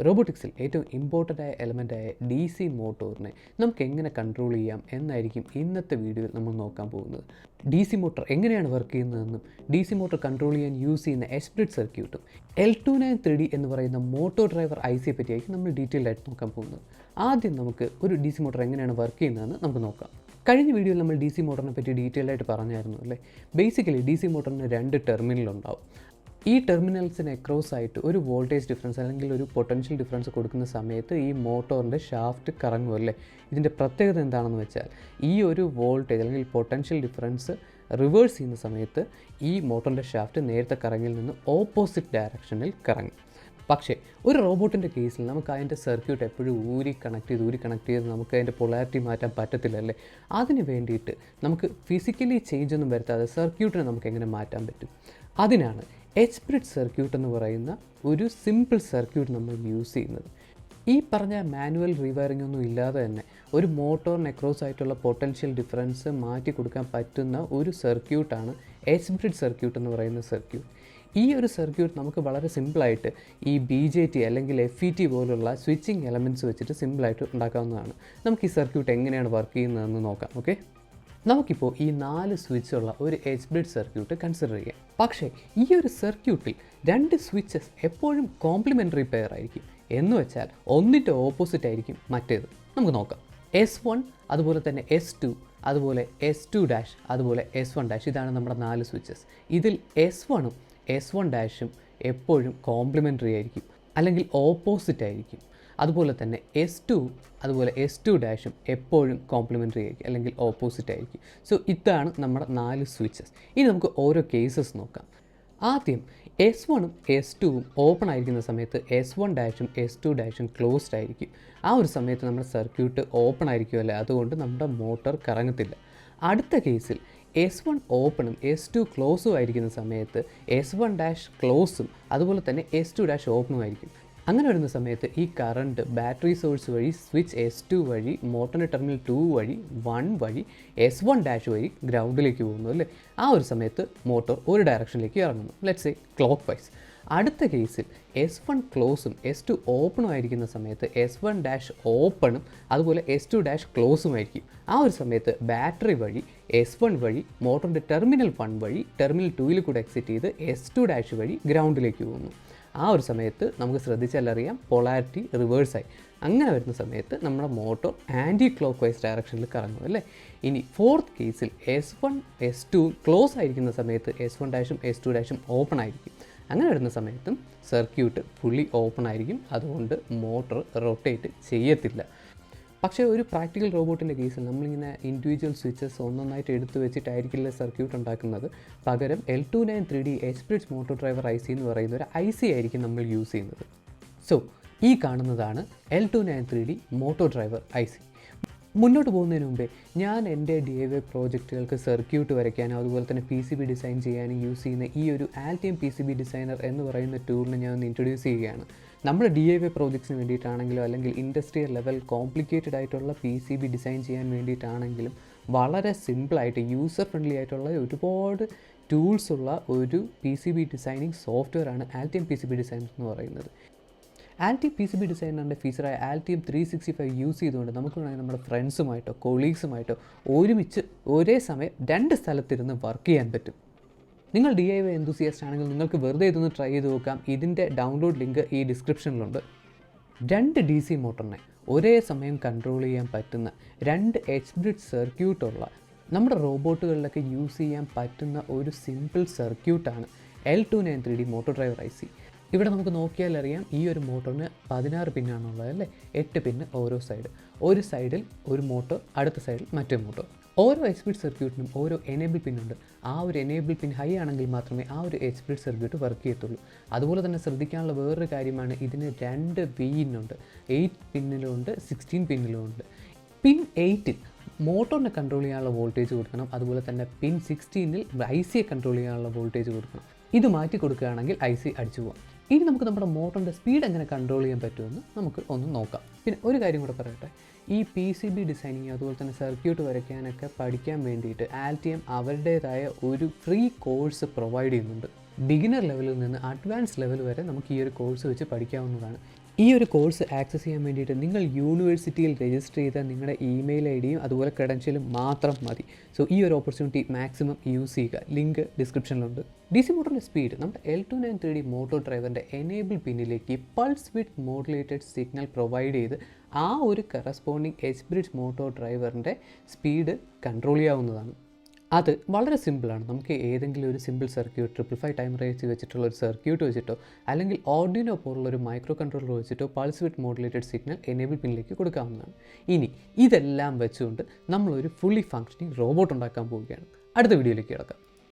റോബോട്ടിക്സിൽ ഏറ്റവും ഇമ്പോർട്ടന്റ് ആയ എലമെന്റായ D C മോട്ടോറിനെ നമുക്ക് എങ്ങനെ കൺട്രോൾ ചെയ്യാം എന്നായിരിക്കും ഇന്നത്തെ വീഡിയോയിൽ നമ്മൾ നോക്കാൻ പോകുന്നത്. ഡി സി മോട്ടോർ എങ്ങനെയാണ് വർക്ക് ചെയ്യുന്നതെന്നും ഡി സി മോട്ടോർ കൺട്രോൾ ചെയ്യാൻ യൂസ് ചെയ്യുന്ന എസ്പ്രിറ്റ് സർക്യൂട്ടും L two nine three D എന്ന് പറയുന്ന മോട്ടോർ ഡ്രൈവർ ഐ സിയെ പറ്റിയായിരിക്കും നമ്മൾ ഡീറ്റെയിൽ ആയിട്ട് നോക്കാൻ പോകുന്നത്. ആദ്യം നമുക്ക് ഒരു ഡി സി മോട്ടോർ എങ്ങനെയാണ് വർക്ക് ചെയ്യുന്നതെന്ന് നമുക്ക് നോക്കാം. കഴിഞ്ഞ വീഡിയോയിൽ നമ്മൾ ഡി സി മോട്ടറിനെ പറ്റി ഡീറ്റെയിൽ ആയിട്ട് പറഞ്ഞായിരുന്നു അല്ലേ? ബേസിക്കലി ഡി സി മോട്ടറിന് രണ്ട് ടെർമിനൽ ഉണ്ടാവും. ഈ ടെർമിനൽസിന് അക്രോസ് ആയിട്ട് ഒരു വോൾട്ടേജ് ഡിഫറൻസ് അല്ലെങ്കിൽ ഒരു പൊട്ടൻഷ്യൽ ഡിഫറൻസ് കൊടുക്കുന്ന സമയത്ത് ഈ മോട്ടോറിന്റെ ഷാഫ്റ്റ് കറങ്ങുമല്ലേ ഇതിന്റെ പ്രത്യേകത എന്താണെന്ന് വെച്ചാൽ ഈ ഒരു വോൾട്ടേജ് അല്ലെങ്കിൽ പൊട്ടൻഷ്യൽ ഡിഫറൻസ് റിവേഴ്സ് ചെയ്യുന്ന സമയത്ത് ഈ മോട്ടോറിന്റെ ഷാഫ്റ്റ് നേരത്തെ കറങ്ങിൽ നിന്ന് ഓപ്പോസിറ്റ് ഡയറക്ഷനിൽ കറങ്ങും. പക്ഷേ ഒരു റോബോട്ടിന്റെ കേസിൽ നമുക്ക് അതിന്റെ സർക്യൂട്ട് എപ്പോഴും ഊരി കണക്ട് ചെയ്ത് ഊരി കണക്ട് ചെയ്ത് നമുക്ക് അതിന്റെ പൊളാരിറ്റി മാറ്റാൻ പറ്റത്തില്ല അല്ലേ? അതിന് വേണ്ടിയിട്ട് നമുക്ക് ഫിസിക്കലി ചേഞ്ച് ഒന്നും വരുത്താതെ സർക്യൂട്ടിനെ നമുക്ക് എങ്ങനെ മാറ്റാൻ പറ്റും? അതിനാണ് എച്ച് ബ്രിഡ് സർക്യൂട്ട് എന്ന് പറയുന്ന ഒരു സിമ്പിൾ സർക്യൂട്ട് നമ്മൾ യൂസ് ചെയ്യുന്നത്. ഈ പറഞ്ഞ മാനുവൽ റീവയറിംഗ് ഒന്നും ഇല്ലാതെ തന്നെ ഒരു മോട്ടോറിന് അക്രോസ് ആയിട്ടുള്ള പൊട്ടൻഷ്യൽ ഡിഫറൻസ് മാറ്റി കൊടുക്കാൻ പറ്റുന്ന ഒരു സർക്യൂട്ടാണ് എച്ച് ബ്രിഡ് സർക്യൂട്ട് എന്ന് പറയുന്ന സർക്യൂട്ട് ഈ ഒരു സർക്യൂട്ട് നമുക്ക് വളരെ സിമ്പിളായിട്ട് ഈ ബി ജെ ടി അല്ലെങ്കിൽ എഫ് ഇ ടി പോലുള്ള സ്വിച്ചിങ് എലമെന്റ്സ് വെച്ചിട്ട് സിമ്പിളായിട്ട് ഉണ്ടാക്കാവുന്നതാണ്. നമുക്ക് ഈ സർക്യൂട്ട് എങ്ങനെയാണ് വർക്ക് ചെയ്യുന്നതെന്ന് നോക്കാം ഓക്കെ നമുക്കിപ്പോൾ ഈ നാല് സ്വിച്ചുള്ള ഒരു എച്ച് ബ്രിഡ് സർക്യൂട്ട് കൺസിഡർ ചെയ്യാം. പക്ഷേ ഈ ഒരു സർക്യൂട്ടിൽ രണ്ട് സ്വിച്ചസ് എപ്പോഴും കോംപ്ലിമെന്ററി പെയർ ആയിരിക്കും. എന്ന് വെച്ചാൽ ഒന്നിന്റെ ഓപ്പോസിറ്റ് ആയിരിക്കും മറ്റേത്. നമുക്ക് നോക്കാം. എസ് വൺ അതുപോലെ തന്നെ എസ് ടു അതുപോലെ എസ് ടു ഡാഷ് അതുപോലെ എസ് വൺ ഡാഷ് ഇതാണ് നമ്മുടെ നാല് സ്വിച്ചസ് ഇതിൽ എസ് വണ്ണും എസ് വൺ ഡാഷും എപ്പോഴും കോംപ്ലിമെന്ററി ആയിരിക്കും. അല്ലെങ്കിൽ ഓപ്പോസിറ്റ് ആയിരിക്കും. അതുപോലെ തന്നെ എസ് ടു അതുപോലെ എസ് ടു ഡാഷും എപ്പോഴും കോംപ്ലിമെന്ററി ആയിരിക്കും. അല്ലെങ്കിൽ ഓപ്പോസിറ്റ് ആയിരിക്കും. സോ ഇതാണ് നമ്മുടെ നാല് സ്വിച്ചസ് ഇനി നമുക്ക് ഓരോ കേസസ് നോക്കാം. ആദ്യം എസ് വണ്ണും എസ് ടുവും ഓപ്പൺ ആയിരിക്കുന്ന സമയത്ത് എസ് വൺ ഡാഷും എസ് ടു ഡാഷും ക്ലോസ്ഡ് ആയിരിക്കും. ആ ഒരു സമയത്ത് നമ്മുടെ സർക്യൂട്ട് ഓപ്പൺ ആയിരിക്കുമല്ലേ? അതുകൊണ്ട് നമ്മുടെ മോട്ടോർ കറങ്ങത്തില്ല. അടുത്ത കേസിൽ എസ് വൺ ഓപ്പണും എസ് ടു ക്ലോസും ആയിരിക്കുന്ന സമയത്ത് എസ് വൺ ഡാഷ് ക്ലോസും അതുപോലെ തന്നെ എസ് ടു ഡാഷ് ഓപ്പണും ആയിരിക്കും. അങ്ങനെ വരുന്ന സമയത്ത് ഈ കറണ്ട് ബാറ്ററി സോഴ്സ് വഴി സ്വിച്ച് എസ് ടു വഴി മോട്ടറിന്റെ ടെർമിനൽ ടു വഴി വൺ വഴി എസ് വൺ ഡാഷ് വഴി ഗ്രൗണ്ടിലേക്ക് പോകുന്നു അല്ലേ? ആ ഒരു സമയത്ത് മോട്ടോർ ഒരു ഡയറക്ഷനിലേക്ക് ഇറങ്ങുന്നു. ലെറ്റ്സ് എ ക്ലോക്ക് വൈസ് അടുത്ത കേസിൽ എസ് വൺ ക്ലോസും എസ് ടു ഓപ്പണും ആയിരിക്കുന്ന സമയത്ത് എസ് വൺ ഡാഷ് ഓപ്പണും അതുപോലെ എസ് ടു ഡാഷ് ക്ലോസും ആയിരിക്കും. ആ ഒരു സമയത്ത് ബാറ്ററി വഴി എസ് വൺ വഴി മോട്ടറിന്റെ ടെർമിനൽ വൺ വഴി ടെർമിനൽ ടൂയിൽ കൂടെ എക്സിറ്റ് ചെയ്ത് എസ് ടു ഡാഷ് വഴി ഗ്രൗണ്ടിലേക്ക് പോകുന്നു. ആ ഒരു സമയത്ത് നമുക്ക് ശ്രദ്ധിച്ചാലറിയാം പൊളാരിറ്റി റിവേഴ്സായി അങ്ങനെ വരുന്ന സമയത്ത് നമ്മുടെ മോട്ടോർ ആന്റി ക്ലോക്ക് വൈസ് ഡയറക്ഷനിൽ കറങ്ങും അല്ലേ? ഇനി ഫോർത്ത് കേസിൽ S one S two close ആയിരിക്കുന്ന സമയത്ത് എസ് വൺ ഡാഷും എസ് ടു ഡാഷും ഓപ്പൺ ആയിരിക്കും. അങ്ങനെ വരുന്ന സമയത്തും സർക്യൂട്ട് ഫുള്ളി ഓപ്പൺ ആയിരിക്കും. അതുകൊണ്ട് മോട്ടോർ റൊട്ടേറ്റ് ചെയ്യത്തില്ല. പക്ഷേ ഒരു പ്രാക്ടിക്കൽ റോബോട്ടിന്റെ കേസിൽ നമ്മളിങ്ങനെ ഇൻഡിവിജ്വൽ സ്വിച്ചസ് ഒന്നൊന്നായിട്ട് എടുത്തു വെച്ചിട്ടായിരിക്കില്ല സർക്യൂട്ട് ഉണ്ടാക്കുന്നത്. പകരം L two nine three D എക്സ്പ്രിഡ്സ് motor driver I C എന്ന് പറയുന്ന ഒരു ഐ സി ആയിരിക്കും നമ്മൾ യൂസ് ചെയ്യുന്നത്. സോ ഈ കാണുന്നതാണ് L two nine three D motor driver I C മുന്നോട്ട് പോകുന്നതിന് മുമ്പേ ഞാൻ എന്റെ ഡി എ വൈ പ്രോജക്റ്റുകൾക്ക് സർക്യൂട്ട് വരയ്ക്കാനും അതുപോലെ തന്നെ പി സി ബി ഡിസൈൻ ചെയ്യാനും യൂസ് ചെയ്യുന്ന ഈ ഒരു Altium P C B designer എന്ന് പറയുന്ന ടൂളിനെ ഞാൻ ഒന്ന് ഇൻട്രൊഡ്യൂസ് ചെയ്യുകയാണ്. നമ്മുടെ ഡി എ വൈ പ്രോജക്ട്സിന് വേണ്ടിയിട്ടാണെങ്കിലും അല്ലെങ്കിൽ ഇൻഡസ്ട്രിയൽ ലെവൽ കോംപ്ലിക്കേറ്റഡ് ആയിട്ടുള്ള പി സി ബി ഡിസൈൻ ചെയ്യാൻ വേണ്ടിയിട്ടാണെങ്കിലും വളരെ സിമ്പിളായിട്ട് യൂസർ ഫ്രണ്ട്ലി ആയിട്ടുള്ള ഒരുപാട് ടൂൾസ് ഉള്ള ഒരു P C B designing software ആണ് Altium P C B designs എന്ന് പറയുന്നത്. ആൽറ്റി പി സി ബി ഡിസൈനറിന്റെ ഫീച്ചറായ Altium three sixty five use ചെയ്തുകൊണ്ട് നമുക്ക് വേണമെങ്കിൽ നമ്മുടെ ഫ്രണ്ട്സുമായിട്ടോ കൊളീഗ്സുമായിട്ടോ ഒരുമിച്ച് ഒരേ സമയം രണ്ട് സ്ഥലത്തിരുന്ന് വർക്ക് ചെയ്യാൻ പറ്റും. നിങ്ങൾ ഡി ഐ വൈ എന്തൂസിയസ്റ്റ് ആണെങ്കിൽ നിങ്ങൾക്ക് വെറുതെ ഇതൊന്ന് ട്രൈ ചെയ്ത് നോക്കാം. ഇതിന്റെ ഡൗൺലോഡ് ലിങ്ക് ഈ ഡിസ്ക്രിപ്ഷനിലുണ്ട് രണ്ട് ഡി സി മോട്ടറിനെ ഒരേ സമയം കൺട്രോൾ ചെയ്യാൻ പറ്റുന്ന രണ്ട് എച്ച് ബ്രിഡ് സർക്യൂട്ടുള്ള നമ്മുടെ റോബോട്ടുകളിലൊക്കെ യൂസ് ചെയ്യാൻ പറ്റുന്ന ഒരു സിമ്പിൾ സർക്യൂട്ടാണ് L two nine three D motor driver I C ഇവിടെ നമുക്ക് നോക്കിയാൽ അറിയാം ഈ ഒരു മോട്ടറിന് പതിനാറ് പിന്നാണുള്ളത് അല്ലേ? എട്ട് പിന്ന് ഓരോ സൈഡ് ഒരു സൈഡിൽ ഒരു മോട്ടോർ അടുത്ത സൈഡിൽ മറ്റേ മോട്ടോർ ഓരോ എക്സ്പിഡ് സർക്യൂട്ടിനും ഓരോ എനേബിൾ പിൻ ഉണ്ട്. ആ ഒരു എനേബിൾ പിൻ ഹൈ ആണെങ്കിൽ മാത്രമേ ആ ഒരു എക്സ്പിഡ് സർക്യൂട്ട് വർക്ക് ചെയ്യത്തുള്ളൂ. അതുപോലെ തന്നെ ശ്രദ്ധിക്കാനുള്ള വേറൊരു കാര്യമാണ് ഇതിന് രണ്ട് പിന്നുണ്ട് എയ്റ്റ് പിന്നിലുണ്ട് സിക്സ്റ്റീൻ പിന്നിലുമുണ്ട് പിൻ എയ്റ്റിൽ മോട്ടോറിനെ കൺട്രോൾ ചെയ്യാനുള്ള വോൾട്ടേജ് കൊടുക്കണം. അതുപോലെ തന്നെ പിൻ സിക്സ്റ്റീനിൽ ഐ സിയെ കൺട്രോൾ ചെയ്യാനുള്ള വോൾട്ടേജ് കൊടുക്കണം. ഇത് മാറ്റി കൊടുക്കുകയാണെങ്കിൽ ഐ സി അടിച്ചു പോകാം ഇനി നമുക്ക് നമ്മുടെ മോട്ടറിന്റെ സ്പീഡ് എങ്ങനെ കൺട്രോൾ ചെയ്യാൻ പറ്റുമെന്ന് നമുക്ക് ഒന്ന് നോക്കാം. പിന്നെ ഒരു കാര്യം കൂടെ പറയട്ടെ. ഈ പി സി ബി ഡിസൈനിങ് അതുപോലെ തന്നെ സർക്യൂട്ട് വരയ്ക്കാനൊക്കെ പഠിക്കാൻ വേണ്ടിയിട്ട് ആൽറ്റിയം അവരുടേതായ ഒരു ഫ്രീ കോഴ്സ് പ്രൊവൈഡ് ചെയ്യുന്നുണ്ട്. ബിഗിനർ ലെവലിൽ നിന്ന് അഡ്വാൻസ് ലെവൽ വരെ നമുക്ക് ഈ ഒരു കോഴ്സ് വെച്ച് പഠിക്കാവുന്നതാണ്. ഈ ഒരു കോഴ്സ് ആക്സസ് ചെയ്യാൻ വേണ്ടിയിട്ട് നിങ്ങൾ യൂണിവേഴ്സിറ്റിയിൽ രജിസ്റ്റർ ചെയ്ത നിങ്ങളുടെ ഇമെയിൽ ഐ ഡിയും അതുപോലെ ക്രെഡൻഷ്യലും മാത്രം മതി. സോ ഈ ഒരു ഓപ്പർച്യൂണിറ്റി മാക്സിമം യൂസ് ചെയ്യുക. ലിങ്ക് ഡിസ്ക്രിപ്ഷനിലുണ്ട് ഡി സി മോട്ടറിന്റെ സ്പീഡ് നമ്മുടെ L two nine three D motor ഡ്രൈവറിന്റെ enable പിന്നിലേക്ക് pulse width modulated signal provide ചെയ്ത് ആ ഒരു കറസ്പോണ്ടിങ് എച്ച് ബ്രിഡ്ജ് മോട്ടോർ ഡ്രൈവറിന്റെ സ്പീഡ് കൺട്രോൾ ചെയ്യാവുന്നതാണ്. അത് വളരെ സിമ്പിളാണ്. നമുക്ക് ഏതെങ്കിലും ഒരു simple circuit triple five timers വെച്ചിട്ടുള്ള ഒരു സർക്യൂട്ട് വെച്ചിട്ടോ അല്ലെങ്കിൽ ഓർഡിനോ പോലുള്ള ഒരു മൈക്രോ കൺട്രോളർ വെച്ചിട്ടോ pulse width modulated signal enable പിന്നിലേക്ക് കൊടുക്കാവുന്നതാണ്. ഇനി ഇതെല്ലാം വെച്ചുകൊണ്ട് നമ്മളൊരു ഫുള്ളി ഫങ്ഷനിങ് റോബോട്ട് ഉണ്ടാക്കാൻ പോവുകയാണ്. അടുത്ത വീഡിയോയിലേക്ക് കിടക്കാം.